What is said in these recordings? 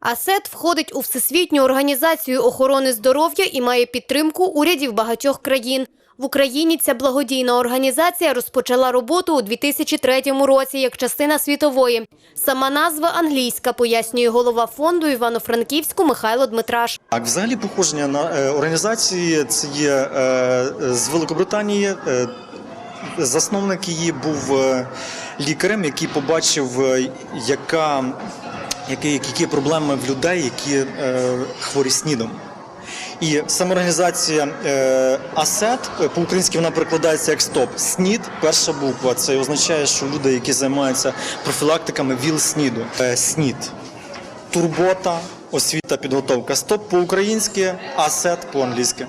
АСЕТ входить у Всесвітню організацію охорони здоров'я і має підтримку урядів багатьох країн. В Україні ця благодійна організація розпочала роботу у 2003 році як частина світової. Сама назва англійська, пояснює голова фонду Івано-Франківську Михайло Дмитраш. Взагалі походження на е, організації це є е, з Великобританії. Е, засновник її був лікарем, який побачив, яка, які, які проблеми в людей, які е, хворі снідом. І сама організація е, АСЕТ е, по-українськи вона перекладається як СТОП. СНІД, перша буква. Це означає, що люди, які займаються профілактиками ВІЛ-СНІДу. Е, СНІД. Турбота, освіта, підготовка. СТОП по-українськи, АСЕТ по-англійськи.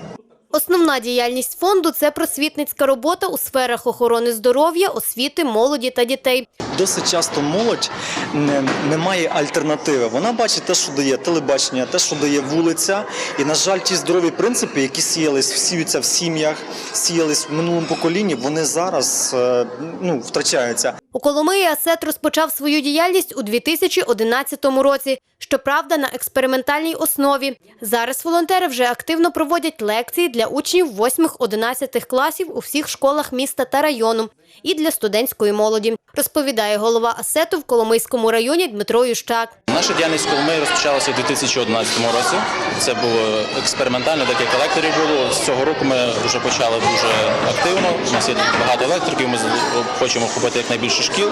Основна діяльність фонду це просвітницька робота у сферах охорони здоров'я, освіти, молоді та дітей. Досить часто молодь не, не має альтернативи. Вона бачить те, що дає телебачення, те, що дає вулиця. І, на жаль, ті здорові принципи, які сіялись, сіються в сім'ях, сіялись в минулому поколінні, вони зараз е, ну, втрачаються. У Коломиї АСЕТ розпочав свою діяльність у 2011 році. Щоправда, на експериментальній основі. Зараз волонтери вже активно проводять лекції для учнів 8-11 класів у всіх школах міста та району і для студентської молоді, розповідає голова АСЕТу в Коломийському районі Дмитро Ющак. Наша діяльність Коломиї розпочалася у 2011 році. Це було експериментально, декілька лекторів було. З цього року ми вже почали дуже активно. У нас є багато електриків. Ми хочемо охопити якнайбільше шкіл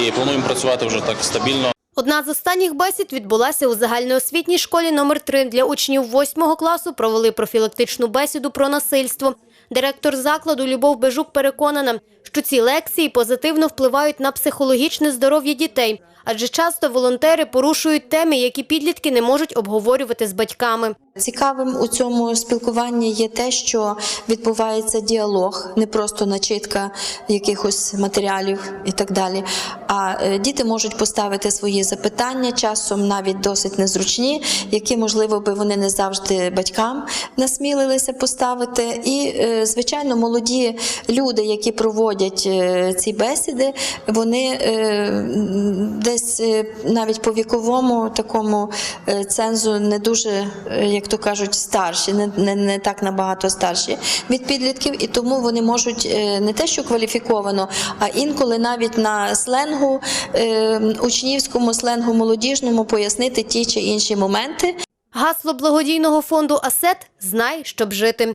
і плануємо працювати вже так стабільно. Одна з останніх бесід відбулася у загальноосвітній школі номер 3 Для учнів 8 класу провели профілактичну бесіду про насильство. Директор закладу Любов Бежук переконана, що ці лекції позитивно впливають на психологічне здоров'я дітей, адже часто волонтери порушують теми, які підлітки не можуть обговорювати з батьками. Цікавим у цьому спілкуванні є те, що відбувається діалог, не просто начитка якихось матеріалів і так далі. А е, діти можуть поставити свої запитання, часом навіть досить незручні, які, можливо, би вони не завжди батькам насмілилися поставити. І, е, звичайно, молоді люди, які проводять е, ці бесіди, вони десь навіть по віковому такому цензу не дуже, е, як то кажуть, старші, не, не, не так набагато старші від підлітків, і тому вони можуть е, не те, що кваліфіковано, а інколи навіть на сленгу, е, учнівському сленгу молодіжному пояснити ті чи інші моменти. Гасло благодійного фонду АСЕТ Знай, щоб жити.